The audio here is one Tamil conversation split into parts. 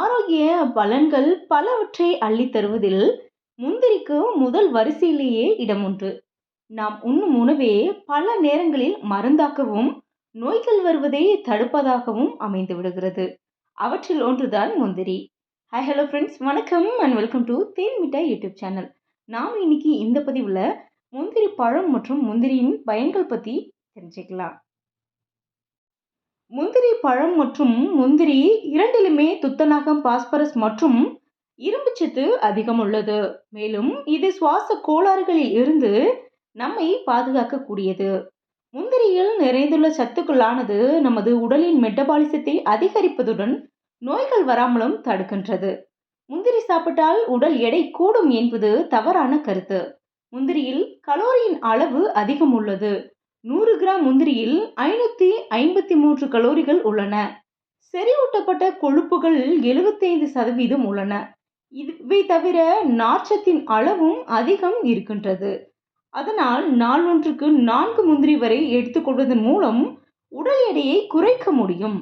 ஆரோக்கிய பலன்கள் பலவற்றை அள்ளி தருவதில் முந்திரிக்கு முதல் வரிசையிலேயே இடம் உண்டு. நாம் உண்ணும் உணவே பல நேரங்களில் மருந்தாக்கவும் நோய்கள் வருவதை தடுப்பதாகவும் அமைந்து விடுகிறது. அவற்றில் ஒன்றுதான் முந்திரி. ஹை ஹலோ ஃப்ரெண்ட்ஸ் வணக்கம் and welcome to Then Mittai YouTube channel நாம் இன்னைக்கு இந்த பதிவில் முந்திரி பழம் மற்றும் முந்திரியின் பயன்கள் பற்றி தெரிஞ்சுக்கலாம். முந்திரி பழம் மற்றும் முந்திரி இரண்டிலுமே துத்தநாகம் பாஸ்பரஸ் மற்றும் இரும்புச்சத்து அதிகம் உள்ளது. மேலும் இது சுவாச கோளாறுகளில் இருந்து நம்மை பாதுகாக்கக்கூடியது. முந்திரியில் நிறைந்துள்ள சத்துக்களானது நமது உடலின் மெட்டபாலிசத்தை அதிகரிப்பதுடன் நோய்கள் வராமலும் தடுக்கின்றது. முந்திரி சாப்பிட்டால் உடல் எடை கூடும் என்பது தவறான கருத்து. முந்திரியில் கலோரியின் அளவு அதிகம் உள்ளது. நூறு கிராம் முந்திரியில் ஐநூற்றி ஐம்பத்தி மூன்று கலோரிகள் உள்ளன. செறிவூட்டப்பட்ட கொழுப்புகள் எழுபத்தைந்து சதவீதம் உள்ளன. இவை தவிர நார்ச்சத்தின் அளவும் அதிகம் இருக்கின்றது. அதனால் நாள் ஒன்றுக்கு நான்கு முந்திரி வரை எடுத்துக்கொள்வதன் மூலம் உடல் எடையை குறைக்க முடியும்.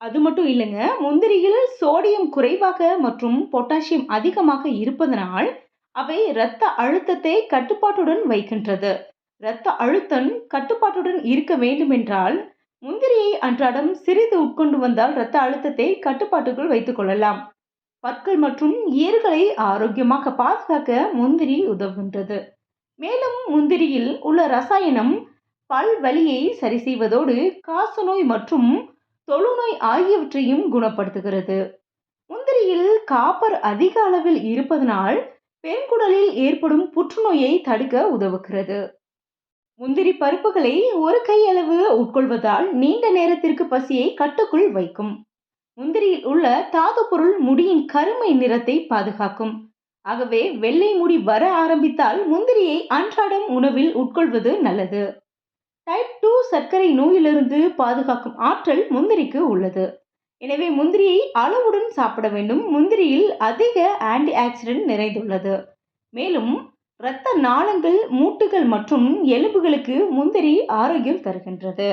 அது மட்டும் இல்லைங்க முந்திரியில் சோடியம் குறைவாக மற்றும் பொட்டாசியம் அதிகமாக இருப்பதனால் அவை இரத்த அழுத்தத்தை கட்டுப்பாட்டுடன் வைக்கின்றது. இரத்த அழுத்தம் கட்டுப்பாட்டுடன் இருக்க வேண்டுமென்றால் முந்திரியை அன்றாடம் சிறிது உட்கொண்டு வந்தால் இரத்த அழுத்தத்தை கட்டுப்பாட்டுக்குள் வைத்துக் கொள்ளலாம். பற்கள் மற்றும் ஈறுகளை ஆரோக்கியமாக பாதுகாக்க முந்திரி உதவுகின்றது. மேலும் முந்திரியில் உள்ள ரசாயனம் பல் வலியை சரி செய்வதோடு காசநோய் மற்றும் தொழுநோய் ஆகியவற்றையும் குணப்படுத்துகிறது. முந்திரியில் காப்பர் அதிக அளவில் இருப்பதனால் பெண்குடலில் ஏற்படும் புற்றுநோயை தடுக்க உதவுகிறது. முந்திரி பருப்புகளை ஒரு கையளவு உட்கொள்வதால் நீண்ட நேரத்திற்கு பசியை கட்டுக்குள் வைக்கும். முந்திரியில் உள்ள தாது பொருள் முடியின் கருமை நிறத்தை பாதுகாக்கும். ஆகவே வெள்ளை முடி வர ஆரம்பித்தால் முந்திரியை அன்றாடம் உணவில் உட்கொள்வது நல்லது. டைப் டூ சர்க்கரை நோயிலிருந்து பாதுகாக்கும் ஆற்றல் முந்திரிக்கு உள்ளது. எனவே முந்திரியை அளவுடன் சாப்பிட வேண்டும். முந்திரியில் அதிக ஆன்டி ஆக்சிடென்ட் நிறைந்துள்ளது. மேலும் இரத்த நாளங்கள் மூட்டுகள் மற்றும் எலும்புகளுக்கு முந்திரி ஆரோக்கியம் தருகின்றது.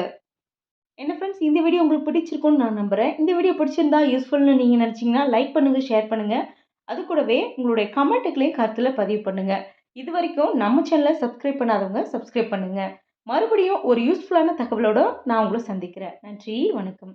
என்ன ஃப்ரெண்ட்ஸ் இந்த வீடியோ உங்களுக்கு பிடிச்சிருக்கும்னு நான் நம்புகிறேன் இந்த வீடியோ பிடிச்சிருந்தா யூஸ்ஃபுல்னு நீங்கள் நினச்சிங்கன்னா லைக் பண்ணுங்கள் ஷேர் பண்ணுங்கள் அது கூடவே உங்களுடைய கமெண்ட்டுகளையும் கருத்தில் பதிவு பண்ணுங்கள் இது வரைக்கும் நம்ம சேனலை சப்ஸ்கிரைப் பண்ணாதவங்க சப்ஸ்கிரைப் பண்ணுங்கள் மறுபடியும் ஒரு யூஸ்ஃபுல்லான தகவலோடு நான் உங்களை சந்திக்கிறேன். நன்றி வணக்கம்.